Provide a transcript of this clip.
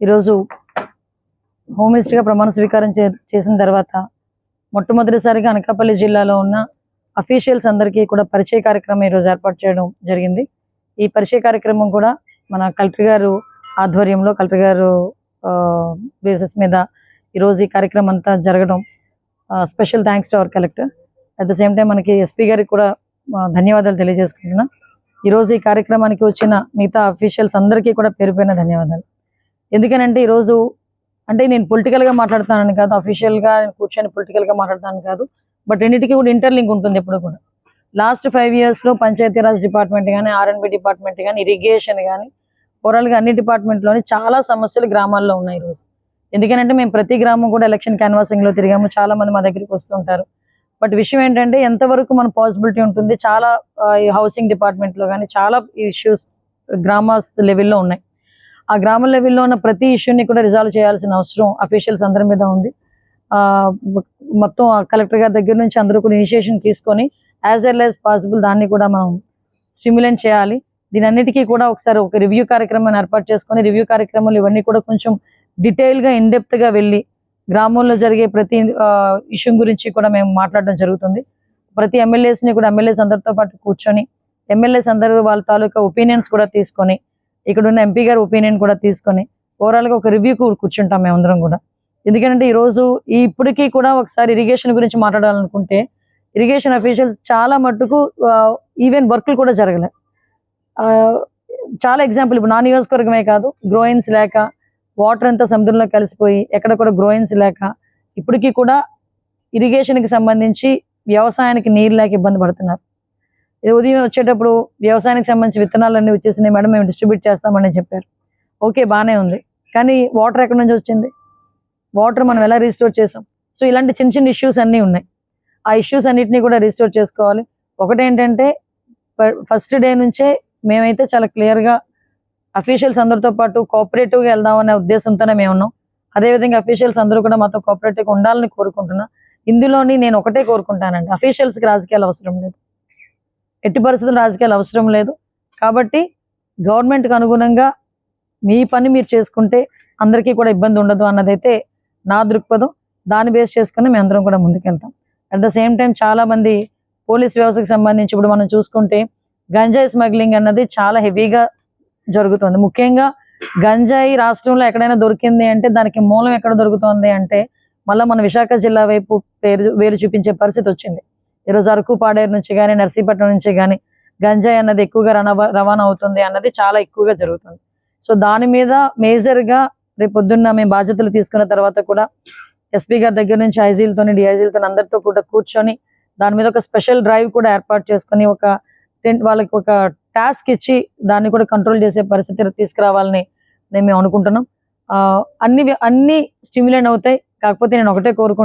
ఈరోజు హోమ్ మినిస్టర్గా ప్రమాణ స్వీకారం చేసిన తర్వాత మొట్టమొదటిసారిగా అనకాపల్లి జిల్లాలో ఉన్న అఫీషియల్స్ అందరికీ కూడా పరిచయ కార్యక్రమం ఈరోజు ఏర్పాటు చేయడం జరిగింది. ఈ పరిచయ కార్యక్రమం కూడా మన కలెక్టర్ గారు ఆధ్వర్యంలో కలెక్టర్ గారు బేసిస్ మీద ఈరోజు ఈ కార్యక్రమం అంతా జరగడం special thanks to our collector at the same time మనకి ఎస్పీ గారికి కూడా ధన్యవాదాలు తెలియజేసుకుంటున్నా. ఈరోజు ఈ కార్యక్రమానికి వచ్చిన మిగతా అఫీషియల్స్ అందరికీ కూడా పేరుపైన ధన్యవాదాలు. ఎందుకనంటే ఈరోజు అంటే నేను పొలిటికల్గా మాట్లాడుతానని కాదు అఫీషియల్గా కూర్చొని పొలిటికల్గా మాట్లాడతాను కాదు బట్ రెండింటికి కూడా ఇంటర్లింక్ ఉంటుంది ఎప్పుడు కూడా. లాస్ట్ ఫైవ్ ఇయర్స్లో పంచాయతీరాజ్ డిపార్ట్మెంట్ కానీ ఆర్ఎన్బి డిపార్ట్మెంట్ కానీ ఇరిగేషన్ కానీ ఓవరాల్గా అన్ని డిపార్ట్మెంట్లోని చాలా సమస్యలు గ్రామాల్లో ఉన్నాయి ఈరోజు. ఎందుకంటే మేము ప్రతి గ్రామం కూడా ఎలక్షన్ క్యాన్వాసింగ్లో తిరిగాము చాలా మంది మా దగ్గరికి వస్తుంటారు బట్ విషయం ఏంటంటే ఎంతవరకు మన పాసిబిలిటీ ఉంటుంది చాలా హౌసింగ్ డిపార్ట్మెంట్లో కానీ చాలా ఇష్యూస్ గ్రామ లెవెల్లో ఉన్నాయి. ఆ గ్రామ లెవెల్లో ఉన్న ప్రతి ఇష్యూని కూడా రిజాల్వ్ చేయాల్సిన అవసరం అఫీషియల్స్ అందరి మీద ఉంది. ఆ, మొత్తం కలెక్టర్ గారి దగ్గర నుంచి అందరూ కూడా ఇనిషియేషన్ తీసుకొని యాజ్ ఎల్ యాజ్ పాసిబుల్ దాన్ని కూడా మనం స్టిమ్యులేట్ చేయాలి. దీని అన్నిటికీ కూడా ఒకసారి ఒక రివ్యూ కార్యక్రమాన్ని ఏర్పాటు చేసుకొని రివ్యూ కార్యక్రమాలు ఇవన్నీ కూడా కొంచెం డీటెయిల్గా గా వెళ్ళి గ్రామంలో జరిగే ప్రతి ఇష్యూ గురించి కూడా మేము మాట్లాడడం జరుగుతుంది. ప్రతి ఎమ్మెల్యేస్ని కూడా ఎమ్మెల్యేస్ అందరితో పాటు కూర్చొని ఎమ్మెల్యేస్ అందరూ వాళ్ళ తాలూకా ఒపీనియన్స్ కూడా తీసుకొని ఇక్కడ ఉన్న ఎంపీ గారి ఒపీనియన్ కూడా తీసుకొని ఓవరాల్గా ఒక రివ్యూ కూర్చుంటాం మేమందరం కూడా. ఎందుకంటే ఈ రోజు ఈ ఇప్పటికీ కూడా ఒకసారి ఇరిగేషన్ గురించి మాట్లాడాలనుకుంటే ఇరిగేషన్ అఫీషియల్స్ చాలా మట్టుకు ఈవెన్ వర్క్లు కూడా జరగలే. చాలా ఎగ్జాంపుల్ ఇప్పుడు నా నియోజకవర్గమే కాదు గ్రోయిన్స్ లేక వాటర్ అంతా సముద్రంలో కలిసిపోయి ఎక్కడ కూడా గ్రోయిన్స్ లేక ఇప్పటికీ కూడా ఇరిగేషన్కి సంబంధించి వ్యవసాయానికి నీరు లేక ఇబ్బంది పడుతున్నారు. ఉదయం వచ్చేటప్పుడు వ్యవసాయానికి సంబంధించి విత్తనాలన్నీ వచ్చేసినాయి మేడం మేము డిస్ట్రిబ్యూట్ చేస్తామని చెప్పారు. ఓకే బాగానే ఉంది. కానీ వాటర్ ఎక్కడి నుంచి వచ్చింది? వాటర్ మనం ఎలా రీస్టోర్ చేసాం? సో ఇలాంటి చిన్న చిన్న ఇష్యూస్ అన్నీ ఉన్నాయి. ఆ ఇష్యూస్ అన్నిటిని కూడా రీస్టోర్ చేసుకోవాలి. ఒకటేంటంటే ఫస్ట్ డే నుంచే మేమైతే చాలా క్లియర్గా అఫీషియల్స్ అందరితో పాటు కోఆపరేటివ్గా వెళ్దామనే ఉద్దేశంతోనే మేము ఉన్నాం. అదేవిధంగా అఫీషియల్స్ అందరూ కూడా మాతో కోఆపరేటివ్గా ఉండాలని కోరుకుంటున్నా. ఇందులోని నేను ఒకటే కోరుకుంటానండి. అఫీషియల్స్కి రాజకీయాలు అవసరం లేదు. ఎట్టి పరిస్థితులు రాజకీయాలు అవసరం లేదు. కాబట్టి గవర్నమెంట్కి కి అనుగుణంగా మీ పని మీరు చేసుకుంటే అందరికీ కూడా ఇబ్బంది ఉండదు అన్నదైతే నా దృక్పథం. దాన్ని బేస్ చేసుకుని మేము అందరం కూడా ముందుకెళ్తాం. అట్ ద సేమ్ టైం చాలా మంది పోలీస్ వ్యవస్థకు సంబంధించి ఇప్పుడు మనం చూసుకుంటే గంజాయి స్మగ్లింగ్ అన్నది చాలా హెవీగా జరుగుతుంది. ముఖ్యంగా గంజాయి రాష్ట్రంలో ఎక్కడైనా దొరికింది అంటే దానికి మూలం ఎక్కడ దొరుకుతుంది అంటే మళ్ళీ మన విశాఖ జిల్లా వైపు పేరు వేలు చూపించే పరిస్థితి వచ్చింది. ఈరోజు అరకు పాడేరు నుంచి కానీ నర్సీపట్నం నుంచి కానీ గంజాయి అన్నది ఎక్కువగా రవాణా రవాణా అవుతుంది అన్నది చాలా ఎక్కువగా జరుగుతుంది. సో దాని మీద మేజర్గా రేపు పొద్దున్న మేము బాధ్యతలు తీసుకున్న తర్వాత కూడా ఎస్పీ గారి దగ్గర నుంచి ఐజీలతో డిఐజీలతో అందరితో కూడా కూర్చొని దాని మీద ఒక స్పెషల్ డ్రైవ్ కూడా ఏర్పాటు చేసుకొని ఒక టెంట్ వాళ్ళకి ఒక టాస్క్ ఇచ్చి దాన్ని కూడా కంట్రోల్ చేసే పరిస్థితి తీసుకురావాలని నేను మేము అనుకుంటున్నాం. ఆ, అన్ని అన్ని స్టిమ్యులేట్ అవుతాయి. కాకపోతే నేను ఒకటే కోరుకుంటున్నాను